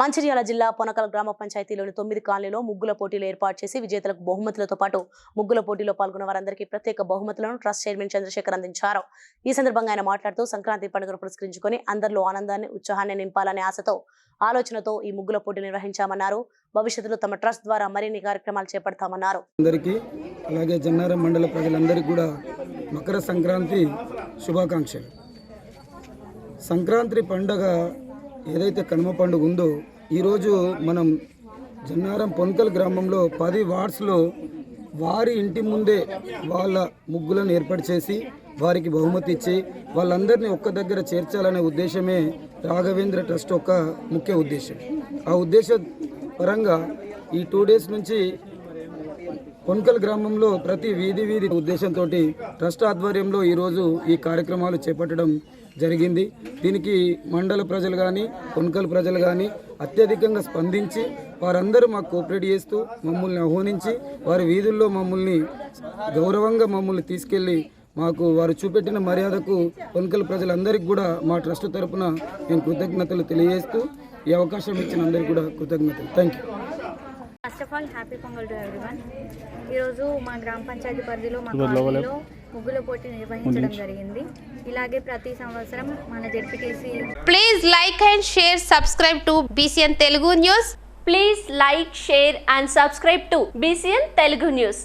మంచిర్యాల జిల్లా పొనకల్ గ్రామ పంచాయతీలోని తొమ్మిది కాలనీలో ముగ్గుల పోటీలు ఏర్పాటు చేసి విజేతలకు బహుమతులతో పాటు ముగ్గుల పోటీలో పాల్గొన్న వారందరికీ ప్రత్యేక బహుమతులను ట్రస్ట్ చైర్మన్ చంద్రశేఖర్ అందించారు. ఈ సందర్భంగా ఆయన మాట్లాడుతూ సంక్రాంతి పండుగను పురస్కరించుకొని అందరిలో ఆనందాన్ని ఉత్సాహాన్ని నింపాలనే ఆశతో ఆలోచనతో ఈ ముగ్గుల పోటీ నిర్వహించామన్నారు. భవిష్యత్తులో తమ ట్రస్ట్ ద్వారా మరిన్ని కార్యక్రమాలు చేపడతామన్నారు. అందరికీ అలాగే జన్నారం మండల ప్రజలందరికీ కూడా మకర సంక్రాంతి శుభాకాంక్షలు. సంక్రాంతి పండుగ ఏదైతే కనుమ పండుగ ఉందో ఈరోజు మనం జన్నారం పొన్కల్ గ్రామంలో పది వార్డ్స్లో వారి ఇంటి ముందే వాళ్ళ ముగ్గులను ఏర్పాటు చేసి వారికి బహుమతి ఇచ్చి వాళ్ళందరినీ ఒక్క దగ్గర చేర్చాలనే ఉద్దేశమే రాఘవేంద్ర ట్రస్ట్ యొక్క ముఖ్య ఉద్దేశం. ఆ ఉద్దేశ పరంగా ఈ టూ డేస్ నుంచి కొన్కల్ గ్రామంలో ప్రతి వీధి వీధి ఉద్దేశంతో ట్రస్ట్ ఆధ్వర్యంలో ఈరోజు ఈ కార్యక్రమాలు చేపట్టడం జరిగింది. దీనికి మండల ప్రజలు కానీ కొన్కల్ ప్రజలు కానీ అత్యధికంగా స్పందించి వారందరూ మాకు కోఆపరేట్ చేస్తూ మమ్మల్ని ఆహ్వానించి వారి వీధుల్లో మమ్మల్ని గౌరవంగా మమ్మల్ని తీసుకెళ్ళి మాకు వారు చూపెట్టిన మర్యాదకు కొన్కల్ ప్రజలందరికీ కూడా మా ట్రస్ట్ తరపున నేను కృతజ్ఞతలు తెలియజేస్తూ ఈ అవకాశం ఇచ్చిన అందరికీ కూడా కృతజ్ఞతలు. Thank you first of all happy Pongal to one ఈరోజు మా గ్రామ పంచాయతీ పరిధిలో మా కాలనీలో ముగ్గుల పోటీ నిర్వహించడం జరిగింది. ఇలాగే ప్రతి సంవత్సరం మన ZPTC please like and share subscribe to BCN Telugu news please like share and subscribe to BCN Telugu news